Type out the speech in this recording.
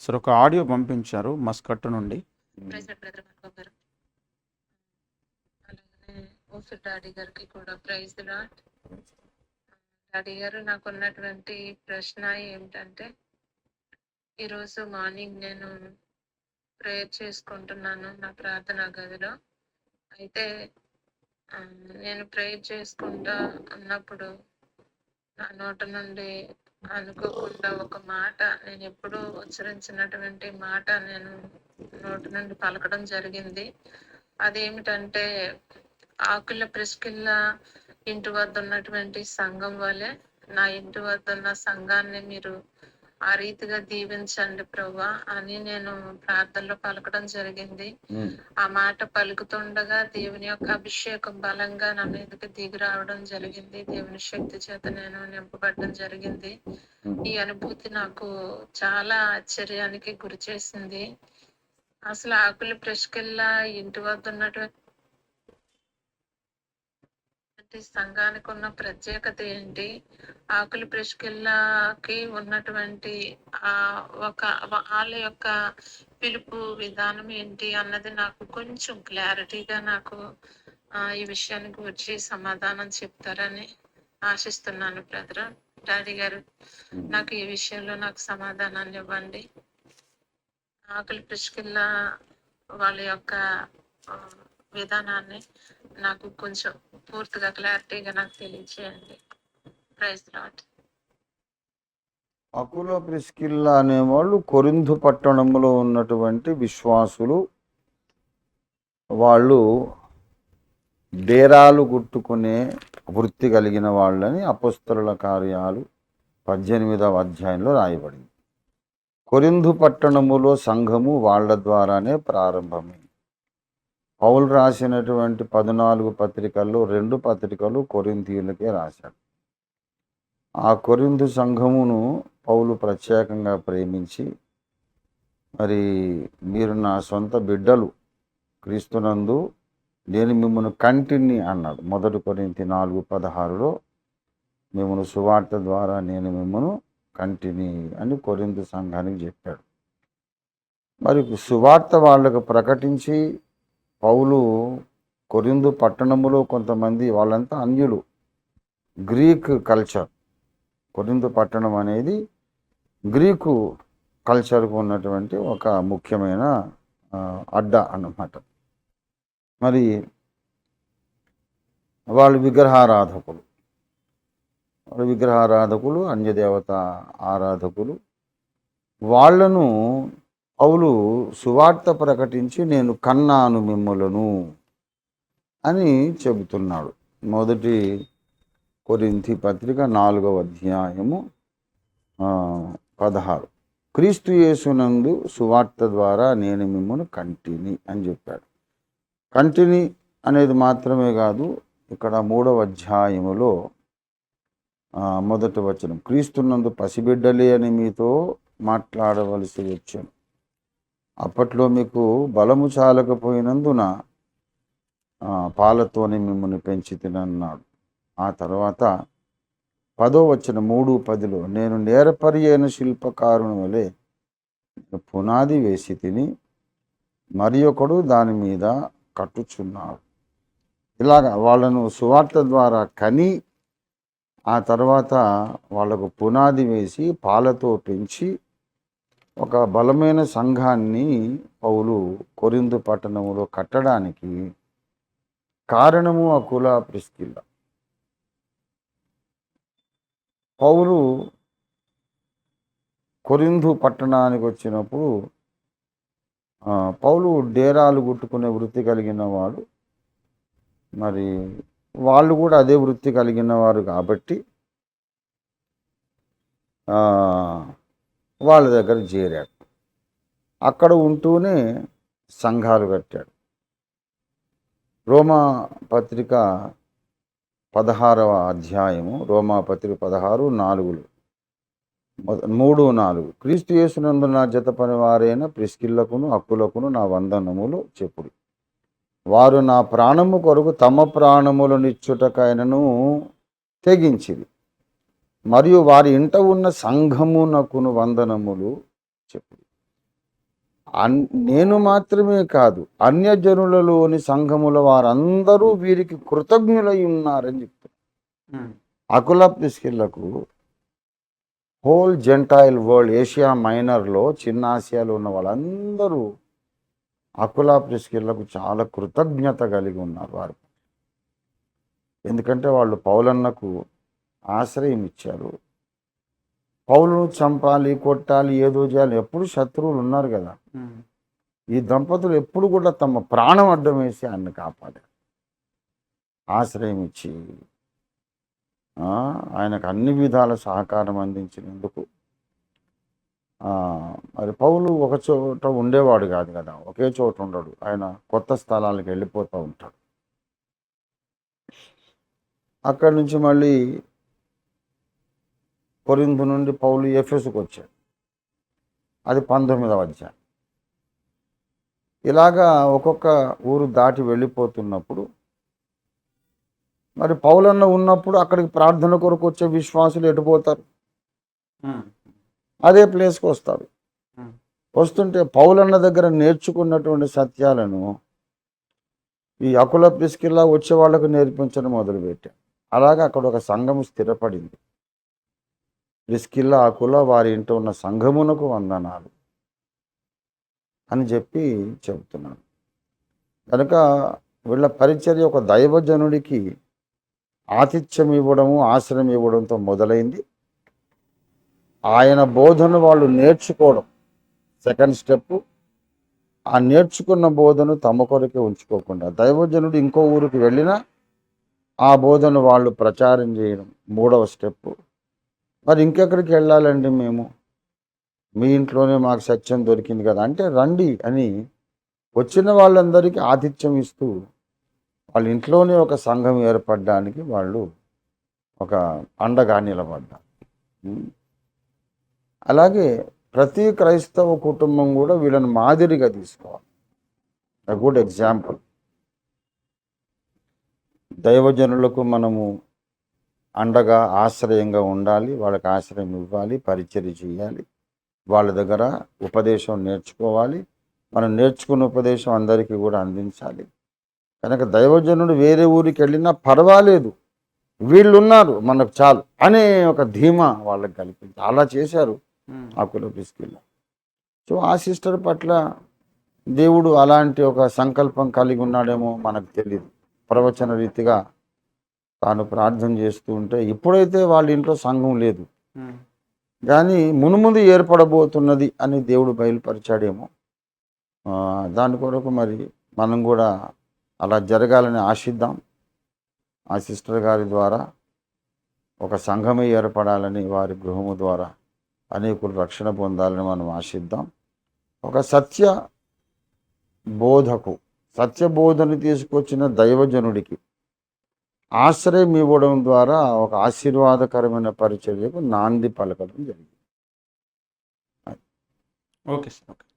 Sir ఒక audio పంపించారు Muscat నుండి. డాడీ గారికి కూడా ప్రైజ్ లాట్ డాడీ గారు నాకు ఉన్నటువంటి ప్రశ్న ఏమిటంటే ఈరోజు మార్నింగ్ నేను ప్రేయర్ చేసుకుంటున్నాను నా ప్రార్థనా గదిలో. అయితే నేను ప్రేయర్ చేసుకుంటా ఉన్నప్పుడు నా నోట నుండి అనుకోకుండా ఒక మాట నేను ఎప్పుడూ ఉచ్చరించినటువంటి మాట నేను నోటి నుండి పలకడం జరిగింది. అదేమిటంటే ఆకుల ప్రిస్కిల్ల ఇంటి వద్ద ఉన్నటువంటి సంఘం వలె నా ఇంటి వద్ద ఉన్న సంఘాన్ని మీరు ఆ రీతిగా దీవించండి ప్రభా అని నేను ప్రార్థనలో పలకడం జరిగింది. ఆ మాట పలుకుతుండగా దేవుని యొక్క అభిషేకం బలంగా నా మీదకి దిగి రావడం జరిగింది. దేవుని శక్తి చేత నేను నింపబడడం జరిగింది. ఈ అనుభూతి నాకు చాలా ఆశ్చర్యానికి గురి చేసింది. అసలు ఆకుల ప్రెష్కెల్లా ఇంటి వద్ద ఉన్నటువంటి సంఘానికి ఉన్న ప్రత్యేకత ఏంటి? ఆకుల ప్రెష్కెల్లాకి ఉన్నటువంటి ఆ ఒక వాళ్ళ యొక్క పిలుపు విధానం ఏంటి అన్నది నాకు కొంచెం క్లారిటీగా నాకు ఆ, ఈ విషయానికి వచ్చి సమాధానం చెప్తారని ఆశిస్తున్నాను బ్రదర్. డాడీ గారు నాకు ఈ విషయంలో నాకు సమాధానాన్ని ఇవ్వండి. ఆకలి పిచ్చుకెళ్ళ వాళ్ళ యొక్క విధానాన్ని నాకు కొంచెం పూర్తిగా క్లారిటీగా నాకు తెలియచేయండి. ప్రైజ్ లాట్ అకుల ప్రిస్కిల్లా అనేవాళ్ళు కొరింధు పట్టణంలో ఉన్నటువంటి విశ్వాసులు. వాళ్ళు డేరాలు గుట్టుకునే వృత్తి కలిగిన వాళ్ళని అపస్తుల కార్యాలు పద్దెనిమిదవ అధ్యాయంలో రాయబడింది. కొరింధు పట్టణములో సంఘము వాళ్ళ ద్వారానే ప్రారంభమైంది. పౌలు రాసినటువంటి పద్నాలుగు పత్రికల్లో రెండు పత్రికలు కొరింతీయులకే రాశాడు. ఆ కొరిందు సంఘమును పౌలు ప్రత్యేకంగా ప్రేమించి మరి మీరు నా సొంత బిడ్డలు క్రీస్తునందు నేను మిమ్మల్ని కంటిని అన్నాడు. మొదటి కొరింతి నాలుగు పదహారులో మిమ్మల్ని సువార్త ద్వారా నేను మిమ్మల్ని కంటిని అని కొరింత సంఘానికి చెప్పాడు. మరి సువార్త వాళ్ళకు ప్రకటించి పౌలు కొరిందు పట్టణములో కొంతమంది వాళ్ళంతా అన్యులు గ్రీక్ కల్చర్. కొరిందు పట్టణం అనేది గ్రీకు కల్చర్కు ఉన్నటువంటి ఒక ముఖ్యమైన అడ్డ అన్నమాట. మరి వాళ్ళు విగ్రహారాధకులు. వాళ్ళు విగ్రహారాధకులు అన్యదేవత ఆరాధకులు. వాళ్ళను పౌలు సువార్త ప్రకటించి నేను కన్నాను మిమ్ములను అని చెబుతున్నాడు. మొదటి కొరింతి పత్రిక నాలుగవ అధ్యాయము పదహారు. క్రీస్తు యేసునందు సువార్త ద్వారా నేను మిమ్మల్ని కంటిని అని చెప్పాడు. కంటిని అనేది మాత్రమే కాదు ఇక్కడ మూడవ అధ్యాయములో మొదటి వచనం క్రీస్తునందు పసిబిడ్డలే అని మీతో మాట్లాడవలసి వచ్చాను. అప్పట్లో మీకు బలము చాలకపోయినందున పాలతోనే మిమ్మల్ని పెంచి తినన్నాడు. ఆ తర్వాత పదో వచ్చిన మూడు పదిలో నేను నేరపరి అయిన శిల్పకారుని వలె పునాది వేసి తిని మరి ఒకడు దాని మీద కట్టుచున్నాడు. ఇలాగ వాళ్ళను సువార్త ద్వారా కని ఆ తర్వాత వాళ్ళకు పునాది వేసి పాలతో పెంచి ఒక బలమైన సంఘాన్ని పౌలు కొరిందు పట్టణంలో కట్టడానికి కారణము ఆ కుల ప్రిస్కిల్ల. పౌలు కొరిందు పట్టణానికి వచ్చినప్పుడు పౌలు డేరాలు గుట్టుకునే వృత్తి కలిగిన వాడు. మరి వాళ్ళు కూడా అదే వృత్తి కలిగిన వారు కాబట్టి వాళ్ళ దగ్గర చేరాడు. అక్కడ ఉంటూనే సంఘాలు కట్టాడు. రోమా పత్రిక పదహారవ అధ్యాయము రోమా పత్రిక పదహారు నాలుగులు. మూడు నాలుగు. క్రీస్తు యేసునందు నా జత పనివారైన వారైన అక్కులకును నా వందనములు చెప్పుడు. వారు నా ప్రాణము కొరకు తమ ప్రాణములనిచ్చుటకైనను తెగించిరి. మరియు వారి ఇంట ఉన్న సంఘమునకును వందనములు చెప్పుడు. అన్ నేను మాత్రమే కాదు అన్యజనులలోని సంఘముల వారందరూ వీరికి కృతజ్ఞులై ఉన్నారని చెప్తారు అకుల ప్రిస్కిల్లకు హోల్ జెంటైల్ వరల్డ్ ఏషియా మైనర్లో చిన్న ఆసియాలో ఉన్న వాళ్ళందరూ అకుల ప్రిస్కిల్లకు చాలా కృతజ్ఞత కలిగి ఉన్నారు వారు ఎందుకంటే వాళ్ళు పౌలన్నకు ఆశ్రయం ఇచ్చారు పౌలును చంపాలి కొట్టాలి ఏదో చేయాలి ఎప్పుడు శత్రువులు ఉన్నారు కదా. ఈ దంపతులు ఎప్పుడు కూడా తమ ప్రాణం అడ్డం వేసి ఆయన్ని కాపాడారు. ఆశ్రయం ఇచ్చి ఆ, ఆయనకు అన్ని విధాల సహకారం అందించినందుకు. మరి పౌలు ఒక చోట ఉండేవాడు కాదు కదా ఒకే చోట ఉండడు. ఆయన కొత్త స్థలాలకు వెళ్ళిపోతూ ఉంటాడు. అక్కడి నుంచి మళ్ళీ కొరింథు నుండి పౌలు ఎఫెసుకు వచ్చాడు. అది పంతొమ్మిదవ అధ్యాయం. ఇలాగా ఒక్కొక్క ఊరు దాటి వెళ్ళిపోతున్నప్పుడు మరి పౌలన్న ఉన్నప్పుడు అక్కడికి ప్రార్థన కొరకు వచ్చే విశ్వాసులు ఎటుపోతారు అదే ప్లేస్కి వస్తారు. వస్తుంటే పౌలన్న దగ్గర నేర్చుకున్నటువంటి సత్యాలను ఈ అకుల ప్రిస్కిల్లా వచ్చే వాళ్ళకు నేర్పించడం మొదలుపెట్టాం అలాగే అక్కడ ఒక సంఘము స్థిరపడింది. ప్రిస్కిల్ల ఆ కుల వారి ఇంట ఉన్న సంఘమునకు వందనాలు అని చెప్పి చెబుతున్నాను కనుక వీళ్ళ పరిచర్య ఒక దైవజనుడికి ఆతిథ్యం ఇవ్వడము ఆశ్రయం ఇవ్వడంతో మొదలైంది. ఆయన బోధను వాళ్ళు నేర్చుకోవడం సెకండ్ స్టెప్. ఆ నేర్చుకున్న బోధను తమ కొరకే ఉంచుకోకుండా దైవజనుడు ఇంకో ఊరికి వెళ్ళినా ఆ బోధను వాళ్ళు ప్రచారం చేయడం మూడవ స్టెప్పు మరి ఇంకెక్కడికి వెళ్ళాలండి మేము? మీ ఇంట్లోనే మాకు సత్యం దొరికింది కదా. అంటే రండి అని వచ్చిన వాళ్ళందరికీ ఆతిథ్యం ఇస్తూ వాళ్ళ ఇంట్లోనే ఒక సంఘం ఏర్పడడానికి వాళ్ళు ఒక అండగా నిలబడ్డారు. అలాగే ప్రతి క్రైస్తవ కుటుంబం కూడా వీళ్ళని మాదిరిగా తీసుకోవాలి. గుడ్ ఎగ్జాంపుల్ దైవజనులకు మనము అండగా ఆశ్రయంగా ఉండాలి వాళ్ళకి ఆశ్రయం ఇవ్వాలి పరిచర్య చేయాలి వాళ్ళ దగ్గర ఉపదేశం నేర్చుకోవాలి. మనం నేర్చుకున్న ఉపదేశం అందరికీ కూడా అందించాలి. కనుక దైవజనుడు వేరే ఊరికి వెళ్ళినా పర్వాలేదు. వీళ్ళు ఉన్నారు మనకు చాలు అనే ఒక ధీమా వాళ్ళకి కల్పించి అలా చేశారు ఆకుల పిసికిల్లో సో ఆ సిస్టర్ పట్ల దేవుడు అలాంటి ఒక సంకల్పం కలిగి ఉన్నాడేమో మనకు తెలియదు ప్రవచన రీతిగా తాను ప్రార్థన చేస్తూ ఉంటే ఇప్పుడైతే వాళ్ళ ఇంట్లో సంఘం లేదు. కానీ మునుముందు ఏర్పడబోతున్నది అని దేవుడు బయలుపరిచాడేమో. దాని కొరకు మరి మనం కూడా అలా జరగాలని ఆశిద్దాం. ఆ సిస్టర్ గారి ద్వారా ఒక సంఘమే ఏర్పడాలని వారి గృహము ద్వారా అనేకులు రక్షణ పొందాలని మనం ఆశిద్దాం. ఒక సత్య బోధకు సత్య బోధను తీసుకొచ్చిన దైవజనుడికి ఆశ్రయం ఇవ్వడం ద్వారా ఒక ఆశీర్వాదకరమైన పరిచర్యకు నాంది పలకడం జరిగింది. Okay sir. ఓకే